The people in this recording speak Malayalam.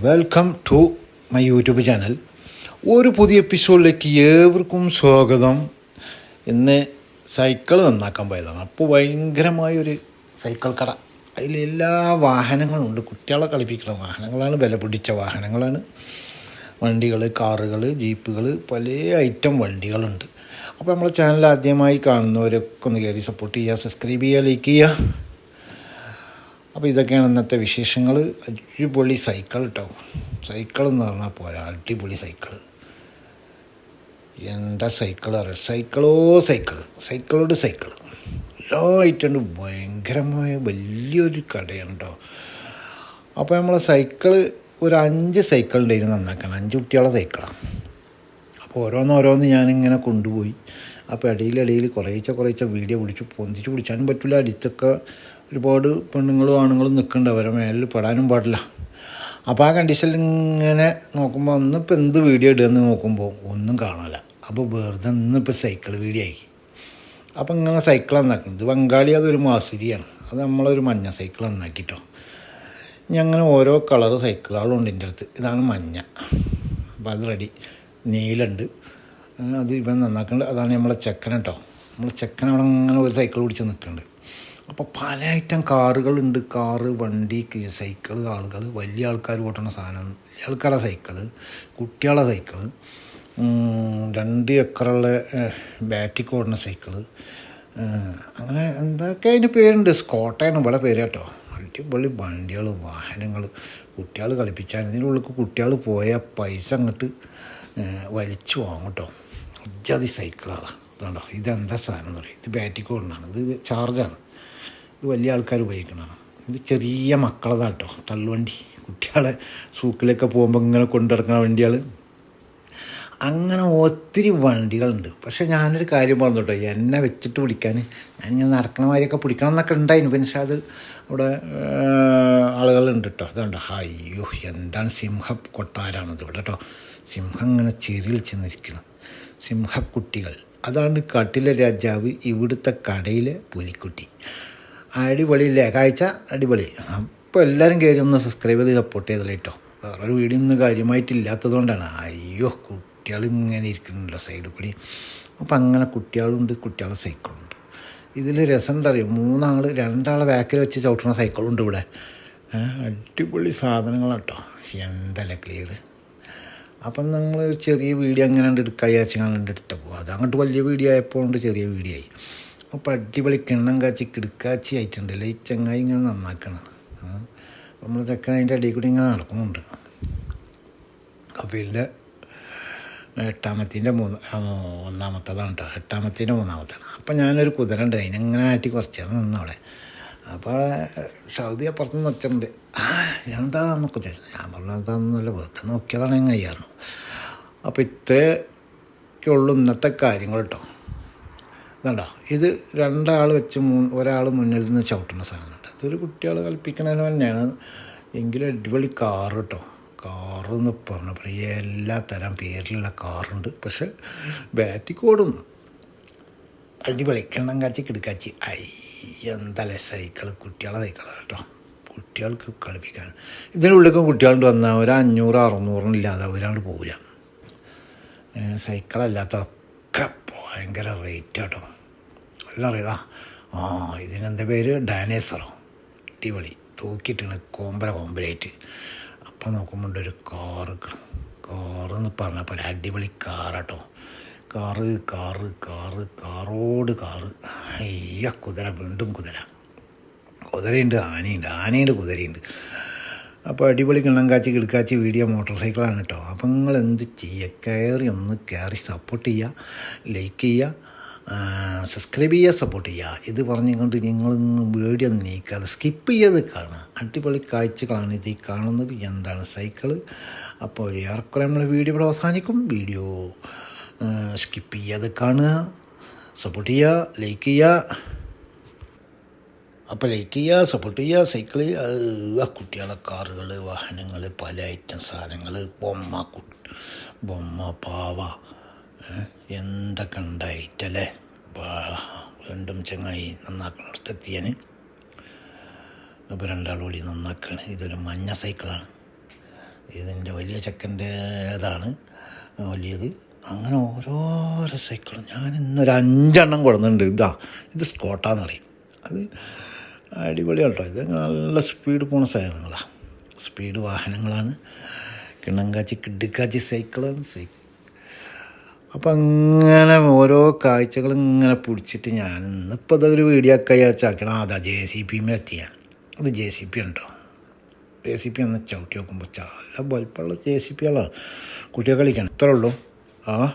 Welcome to my YouTube channel ഒരു പുതിയ എപ്പിസോഡിലേക്ക് ഏവർക്കും സ്വാഗതം. ഇന്ന് സൈക്കിൾ നന്നാക്കാൻ പോയതാണ്. അപ്പോൾ ഭയങ്കരമായൊരു സൈക്കിൾ കട. അതിലെല്ലാ എല്ലാ വാഹനങ്ങളും ഉണ്ട്. കുട്ടികളെ കളിപ്പിക്കുന്ന വാഹനങ്ങളാണ് വില പിടിച്ച വാഹനങ്ങളാണ്. വണ്ടികൾ കാറുകൾ ജീപ്പുകൾ പല ഐറ്റം വണ്ടികളുണ്ട്. അപ്പോൾ നമ്മളെ ചാനൽ ആദ്യമായി കാണുന്നവരൊക്കെ ഒന്ന് കയറി സപ്പോർട്ട് ചെയ്യുക സബ്സ്ക്രൈബ് ചെയ്യുക ലൈക്ക് ചെയ്യുക. അപ്പോൾ ഇതൊക്കെയാണ് ഇന്നത്തെ വിശേഷങ്ങൾ അടിപൊളി സൈക്കിൾ കേട്ടോ സൈക്കിൾ എന്ന് പറഞ്ഞാൽ പോരാ അടിപൊളി സൈക്കിൾ എന്താ സൈക്കിൾ അറിയാം? സൈക്കിളോ സൈക്കിൾ സൈക്കിളോട് സൈക്കിൾ എല്ലാ ഐറ്റുണ്ട് ഭയങ്കരമായ വലിയൊരു കടയാണ് കേട്ടോ അപ്പോൾ നമ്മളെ സൈക്കിൾ ഒരു അഞ്ച് സൈക്കിൾ ഉണ്ടായിരുന്നു നന്നാക്കണം അഞ്ച് കുട്ടികളെ സൈക്കിളാണ് അപ്പോൾ ഓരോന്ന് ഓരോന്ന് ഞാനിങ്ങനെ കൊണ്ടുപോയി. അപ്പോൾ ഇടയിലിടയിൽ കുറേച്ച കുറേച്ച വീഡിയോ പിടിച്ച് പൊന്തിച്ച് പിടിച്ചാനും പറ്റില്ല അടിച്ചൊക്കെ ഒരുപാട് പെണ്ണുങ്ങളും ആണുങ്ങളും നിൽക്കുന്നുണ്ട് അവരെ മേലിൽ പെടാനും പാടില്ല. അപ്പോൾ ആ കണ്ടീഷനിൽ ഇങ്ങനെ നോക്കുമ്പോൾ ഒന്നിപ്പോൾ എന്ത് വീഡിയോ ഇടുകയെന്ന് നോക്കുമ്പോൾ ഒന്നും കാണില്ല അപ്പോൾ വെറുതെ ഇന്നിപ്പോൾ സൈക്കിൾ വീഡിയോ ആക്കി അപ്പോൾ ഇങ്ങനെ സൈക്കിൾ നന്നാക്കുന്നത് ബംഗാളി അതൊരു മാസുരിയാണ്. അത് നമ്മളൊരു മഞ്ഞ സൈക്കിൾ നന്നാക്കിട്ടോ. ഇനി അങ്ങനെ ഓരോ കളർ സൈക്കിളുകളുണ്ട് എന്റെ അടുത്ത്. ഇതാണ് മഞ്ഞ. അപ്പോൾ അത് റെഡി നീലുണ്ട്. അത് ഇപ്പം നന്നാക്കുന്നുണ്ട് അതാണ് നമ്മളെ ചെക്കൻ കേട്ടോ. നമ്മൾ ചെക്കൻ അവിടെ അങ്ങനെ ഒരു സൈക്കിൾ പിടിച്ച് നിൽക്കുന്നുണ്ട് അപ്പോൾ പല ഐറ്റം കാറുകളുണ്ട്. കാറ് വണ്ടി സൈക്കിൾ ആളുകൾ വലിയ ആൾക്കാർ ഓട്ടണ സാധനം. വലിയ ആൾക്കാരുടെ സൈക്കിൾ. കുട്ടികളെ സൈക്കിൾ. രണ്ട് ഏക്കറുള്ള ബാറ്റിക്ക് ഓടുന്ന സൈക്കിൾ. അങ്ങനെ എന്തൊക്കെ അതിന് പേരുണ്ട്. സ്കോട്ടയാണ് ഇവിടെ പേര് കേട്ടോ. അടിപൊളി വണ്ടികൾ വാഹനങ്ങൾ കുട്ടികൾ കളിപ്പിച്ചാൽ ഇതിന്റെ ഉള്ളിൽ കുട്ടികൾ പോയ പൈസ അങ്ങോട്ട് വലിച്ചു വാങ്ങും കേട്ടോ. അജാതി സൈക്കിളാണ് അതുകൊണ്ടോ ഇതെന്താ സാധനം എന്ന് പറയും. ഇത് ബാറ്റിക്ക് ഓടുന്നതാണ്. ഇത് ചാർജാണ് ഇത് വലിയ ആൾക്കാർ ഉപയോഗിക്കണതാണ്. ഇത് ചെറിയ മക്കളതാണ് കേട്ടോ തള്ളുവണ്ടി. കുട്ടികളെ സൂക്കിലൊക്കെ പോകുമ്പോൾ ഇങ്ങനെ കൊണ്ടിറങ്ങുന്ന വണ്ടികൾ അങ്ങനെ ഒത്തിരി വണ്ടികളുണ്ട്. പക്ഷെ ഞാനൊരു കാര്യം പറഞ്ഞു കേട്ടോ എന്നെ വെച്ചിട്ട് പിടിക്കാൻ ഞാനിങ്ങനെ നടക്കണ മാതിരിയൊക്കെ പിടിക്കണം എന്നൊക്കെ ഉണ്ടായിരുന്നു. പക്ഷെ അത് അവിടെ ആളുകളുണ്ട് കേട്ടോ അതുകൊണ്ട്. അയ്യോ എന്താണ് സിംഹ കൊട്ടാരാണത് ഇവിടെ കേട്ടോ സിംഹം ഇങ്ങനെ ചെറിയിൽ ചെന്നിരിക്കണം. സിംഹക്കുട്ടികൾ. അതാണ് കാട്ടിലെ രാജാവ് ഇവിടുത്തെ കടയിലെ പുലിക്കുട്ടി. അടിപൊളിയില്ലേ? കാഴ്ച അടിപൊളി. അപ്പോൾ എല്ലാവരും കയറി ഒന്ന് സബ്സ്ക്രൈബ് ചെയ്ത് സപ്പോർട്ട് ചെയ്തല്ലോ കേട്ടോ വേറൊരു വീഡിയോ ഒന്നും കാര്യമായിട്ടില്ലാത്തത് കൊണ്ടാണ് അയ്യോ കുട്ടികൾ ഇങ്ങനെ ഇരിക്കുന്നുണ്ടല്ലോ സൈഡിൽ കൂടി. അപ്പം അങ്ങനെ കുട്ടികളുണ്ട് കുട്ടികളെ സൈക്കിളുണ്ട് ഇതിൽ രസം എന്താ പറയുക മൂന്നാൾ രണ്ടാളെ ബാക്കിൽ വെച്ച് ചവിട്ടുന്ന സൈക്കിളുണ്ട് ഇവിടെ. അടിപൊളി സാധനങ്ങളാണ് കേട്ടോ എന്തല്ലേ ക്ലിയർ അപ്പം നമ്മൾ ചെറിയ വീഡിയോ അങ്ങനെ എടുക്കാൻ വിചാരിച്ച് കണ്ട് എടുത്തപ്പോൾ അത് അങ്ങോട്ട് വലിയ വീഡിയോ ആയപ്പോൾ കൊണ്ട് ചെറിയ വീഡിയോ ആയി. അപ്പോൾ അടിപൊളി കിണ്ണം കാച്ചി കിടുക്കാച്ചി ആയിട്ടുണ്ടല്ലേ. ഈ ചങ്ങായി ഇങ്ങനെ നന്നാക്കണം. നമ്മൾ ചെക്കൻ അതിന്റെ അടിയിൽ കൂടി ഇങ്ങനെ നടക്കുന്നുണ്ട്. കപിലിന്റെ എട്ടാമത്തിന്റെ മൂന്ന് ഒന്നാമത്തതാണ് കേട്ടോ എട്ടാമത്തിന്റെ മൂന്നാമത്താണ്. അപ്പം ഞാനൊരു കുതിര ഉണ്ട്. അതിനെങ്ങനെ ആട്ടി കുറച്ച് നേരം നിന്നു അവിടെ അപ്പോൾ സൗദി അപ്പുറത്ത് നിന്ന് വെച്ചിട്ടുണ്ട് ആ എന്താന്നൊക്കെ ചോദിച്ചു. ഞാൻ പറഞ്ഞു അതൊന്നുമല്ല വെറുതെ നോക്കിയതാണ് ഞാൻ കയ്യാറുന്നു അപ്പോൾ ഇത്രയൊക്കെ ഉള്ളു ഇന്നത്തെ കാര്യങ്ങൾ കേട്ടോ ഇതുണ്ടോ ഇത് രണ്ടാൾ വെച്ച് ഒരാൾ മുന്നിൽ നിന്ന് ചവിട്ടുന്ന സാധനമുണ്ട്. അതൊരു കുട്ടികൾ കൽപ്പിക്കണതിന് തന്നെയാണ്. എങ്കിലും അടിപൊളി കാർ കേട്ടോ. കാറെന്ന് പറഞ്ഞപ്പോൾ എല്ലാ തരം പേരിലുള്ള കാറുണ്ട്. പക്ഷെ ബാറ്റിക്ക് ഓടും അടിപൊളി. കിണ്ണം കാച്ചി കിടക്കാച്ചി ഐ എന്തല്ലേ സൈക്കിൾ കുട്ടികളെ സൈക്കിളാണ് കേട്ടോ. കുട്ടികൾക്ക് കളിപ്പിക്കാൻ. ഇതിനുള്ളിലേക്കും കുട്ടികളുണ്ട് വന്നാൽ ഒരു അഞ്ഞൂറ് അറുന്നൂറും ഇല്ലാതെ ഒരാൾ പോവില്ല സൈക്കിളല്ലാത്തതൊക്കെ ഭയങ്കര റേറ്റ് കേട്ടോ. എല്ലാം ആ ഇതിനെന്ത് പേര്? ഡാനേസറോ അടിപൊളി. തൂക്കിയിട്ടാണ് കോമ്പര കോമ്പരായിട്ട്. അപ്പം നോക്കുമ്പോൾ ഒരു കാറ് കാറ് എന്ന് പറഞ്ഞപ്പോൾ ഒരു അടിപൊളി കാറാട്ടോ. കാറ് കാറ് കാറ് കാറോട് കാറ്. അയ്യ കുതിര വീണ്ടും കുതിര. കുതിരയുണ്ട് ആനയുണ്ട് ആനയുണ്ട് കുതിരയുണ്ട്. അപ്പോൾ അടിപൊളി കിണ്ണം കാച്ചി കിടക്കാച്ചി വീഡിയോ മോട്ടോർ സൈക്കിളാണ് കേട്ടോ. അപ്പം നിങ്ങൾ എന്ത് ചെയ്യുക? കയറി ഒന്ന് കയറി സപ്പോർട്ട് ചെയ്യുക ലൈക്ക് ചെയ്യുക. സബ്സ്ക്രൈബ് ചെയ്യുക സപ്പോർട്ട് ചെയ്യുക ഇത് പറഞ്ഞുകൊണ്ട് നിങ്ങൾ വീഡിയോ നീക്കാതെ സ്കിപ്പ് ചെയ്ത് കാണുക. അടിപൊളി കാഴ്ചകളാണ് ഇത് കാണുന്നത്. എന്താണ് സൈക്കിൾ അപ്പോൾ ഏറെക്കുറെ നമ്മൾ വീഡിയോ ഇവിടെ അവസാനിക്കും. വീഡിയോ സ്കിപ്പ് ചെയ്യാതെ കാണുക. സപ്പോർട്ട് ചെയ്യുക ലൈക്ക് ചെയ്യുക അപ്പോൾ ലൈക്ക് ചെയ്യുക സപ്പോർട്ട് ചെയ്യുക സൈക്കിൾ കുട്ടികളെ കാറുകൾ വാഹനങ്ങൾ പല ഐറ്റം സാധനങ്ങൾ ബൊമ്മ ബൊമ്മ പാവ. എന്തൊക്കെ ഉണ്ടായിട്ടല്ലേ? വീണ്ടും ചങ്ങായി നന്നാക്കണം. നന്നാക്കുന്നിടത്തെത്തിയാൻ അപ്പോൾ രണ്ടാൾ കൂടി നന്നാക്കുകയാണ് ഇതൊരു മഞ്ഞ സൈക്കിളാണ്. ഇതിന്റെ വലിയ ചെക്കന്റെ ഇതാണ്. വലിയത്. അങ്ങനെ ഓരോരോ സൈക്കിളും. ഞാൻ ഇന്നൊരു അഞ്ചെണ്ണം കൊടുക്കുന്നുണ്ട് ഇതാ ഇത് സ്കോട്ടാന്ന് പറയും അത് അടിപൊളിയാണ് കേട്ടോ. ഇത് നല്ല സ്പീഡ് പോണ സാധനങ്ങളാണ് സ്പീഡ് വാഹനങ്ങളാണ്. കിണ്ണങ്കാച്ചി കിഡിക്കാച്ചി സൈക്കിളാണ്. സൈക്കിൾ അപ്പം അങ്ങനെ ഓരോ കാഴ്ചകൾ ഇങ്ങനെ പിടിച്ചിട്ട് ഞാൻ ഇന്നിപ്പോൾ അതൊരു വീഡിയോ ഒക്കെ അയച്ചാക്കണം അതാ ജെ സി പി മേ എത്തിയ. ഇത് ജെ സി പി ഉണ്ടോ? ജെ സി പി ഒന്ന് ചവിട്ടി നോക്കുമ്പോൾ നല്ല വലിപ്പമുള്ള ജെ സി പികളാണ് കുട്ടിയെ കളിക്കണം ഇത്രേ ഉള്ളൂ. ആ